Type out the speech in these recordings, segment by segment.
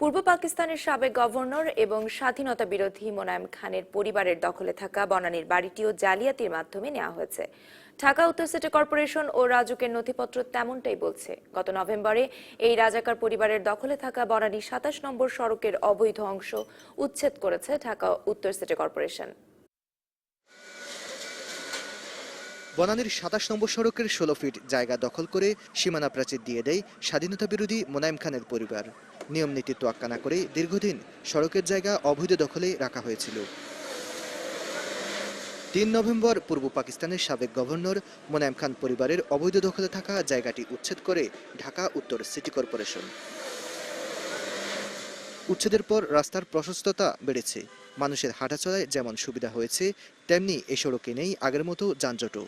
পূর্ব পাকিস্তানের সাবেক গভর্নর এবং স্বাধীনতা বিরোধী মোনায়েম খানের পরিবারের দখলে থাকা বনানীর বাড়িটিও জালিয়াতির মাধ্যমে নেওয়া হয়েছে। ঢাকা উত্তর সিটি কর্পোরেশন ও রাজুকের নথিপত্র তেমনটাই বলছে। গত নভেম্বরে এই রাজাকার পরিবারের দখলে থাকা বনানী সাতাশ নম্বর সড়কের অবৈধ অংশ উচ্ছেদ করেছে ঢাকা উত্তর সিটি কর্পোরেশন। বনানীর সাতাশ নম্বর সড়কের ষোলো ফিট জায়গা দখল করে সীমানা প্রাচীর দিয়ে দেয় স্বাধীনতা বিরোধী মোনায়েম খানের পরিবার। নিয়ম নীতি তোয়াক্কা না করে দীর্ঘদিন সড়কের জায়গা অবৈধ দখলে রাখা হয়েছিল। তিন নভেম্বর পূর্ব পাকিস্তানের সাবেক গভর্নর মোনায়েম খান পরিবারের অবৈধ দখলে থাকা জায়গাটি উচ্ছেদ করে ঢাকা উত্তর সিটি কর্পোরেশন। উচ্ছেদের পর রাস্তার প্রশস্ততা বেড়েছে। মানুষের হাঁটাচলায় যেমন সুবিধা হয়েছে, তেমনি এ সড়কে নেই আগের মতো যানজটও।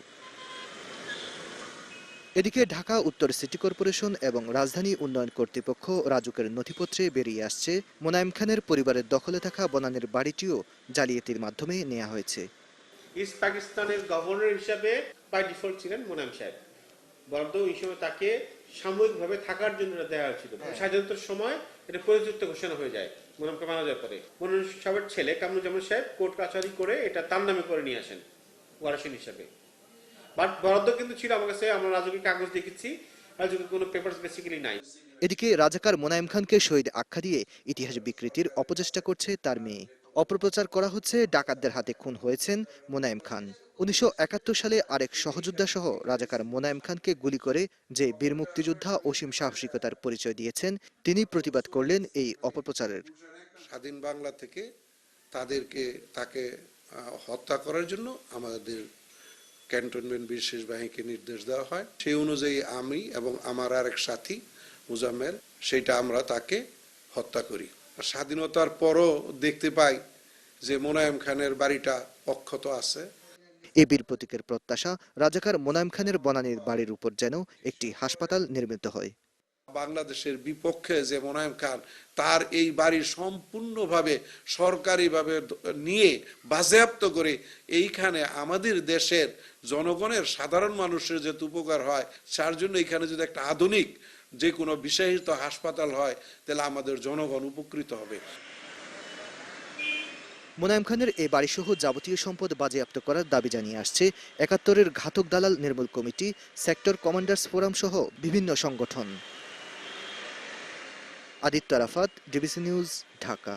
এদিকে ঢাকা উত্তর সিটি কর্পোরেশন এবং রাজধানী উন্নয়ন কর্তৃপক্ষ রাজুকের নথিপত্রে বেরিয়ে আসছে মোনায়েম খানের পরিবারের দখলে থাকা বনানের বাড়িটিও জালিয়াতির মাধ্যমে নেওয়া হয়েছে। ইস্ট পাকিস্তানের গভর্নর হিসাবে বাই ডিফল্ট ছিলেন মোনাম সাহেব। বরাদ্দ ওই সময় তাকে সাময়িকভাবে থাকার জন্য দেওয়া হয়েছিল। স্বাধীনতার সময় এটা প্রযুক্ত ঘোষণা হয়ে যায় মোনামকে মারা যাওয়ার পরে। মোনাম সাহেবের ছেলে কামরুজ্জামান সাহেব কোর্ট কাছারি করে এটা তার নামে করে নিয়ে আসেন ওয়ারাসিন হিসাবে। বাট বরাদ্দ কিন্তু ছিল আমার কাছে আমরা রাজুকে কাগজ দেখেছি রাজুকে কোনো পেপার বেসিক্যালি নাই। এদিকে রাজাকার মোনায়েম খানকে শহীদ আখ্যা দিয়ে ইতিহাস বিকৃতির অপচেষ্টা করছে তার মেয়ে। অপপ্রচার করা হচ্ছে ডাকাতদের হাতে খুন হয়েছেন মোনায়েম খান। উনিশশো একাত্তর সালে আরেক সহযোদ্ধা সহ রাজাকার মোনায়েম খানকে গুলি করে যে বীর মুক্তিযোদ্ধা অসীম সাহসিকতার পরিচয় দিয়েছেন তিনি প্রতিবাদ করলেন এই অপপ্রচারের। স্বাধীন বাংলা থেকে তাদেরকে তাকে হত্যা করার জন্য আমাদের ক্যান্টনমেন্ট বিশেষ বাহিনীকে নির্দেশ দেওয়া হয়। সেই অনুযায়ী আমি এবং আমার আরেক সাথী মুজাম্মেল, সেটা আমরা তাকে হত্যা করি। স্বাধীনতার পরও দেখতে পাই যে মোনায়েম খানের বাড়িটা অক্ষত আছে। এ বীর প্রতীকের প্রত্যাশা রাজাকার মোনায়েম খানের বনানীর বাড়ির উপর যেন একটি হাসপাতাল নির্মিত হয়। বাংলাদেশের বিপক্ষে যে মোনায়েম খান, তার এই বাড়ি সম্পূর্ণভাবে সরকারিভাবে নিয়ে বাজেয়াপ্ত করে এইখানে আমাদের দেশের জনগণের সাধারণ মানুষের যাতে উপকার হয়, তার জন্য এখানে যদি একটা আধুনিক যে কোনো বিশেষিত হাসপাতাল হয়, তাহলে আমাদের জনগণ উপকৃত হবে। মোনায়েম খানের এ বাড়িসহ যাবতীয় সম্পদ বাজেয়াপ্ত করার দাবি জানিয়ে আসছে একাত্তরের ঘাতক দালাল নির্মূল কমিটি, সেক্টর কমান্ডার্স ফোরাম সহ বিভিন্ন সংগঠন। Aditya Arafat DBC news Dhaka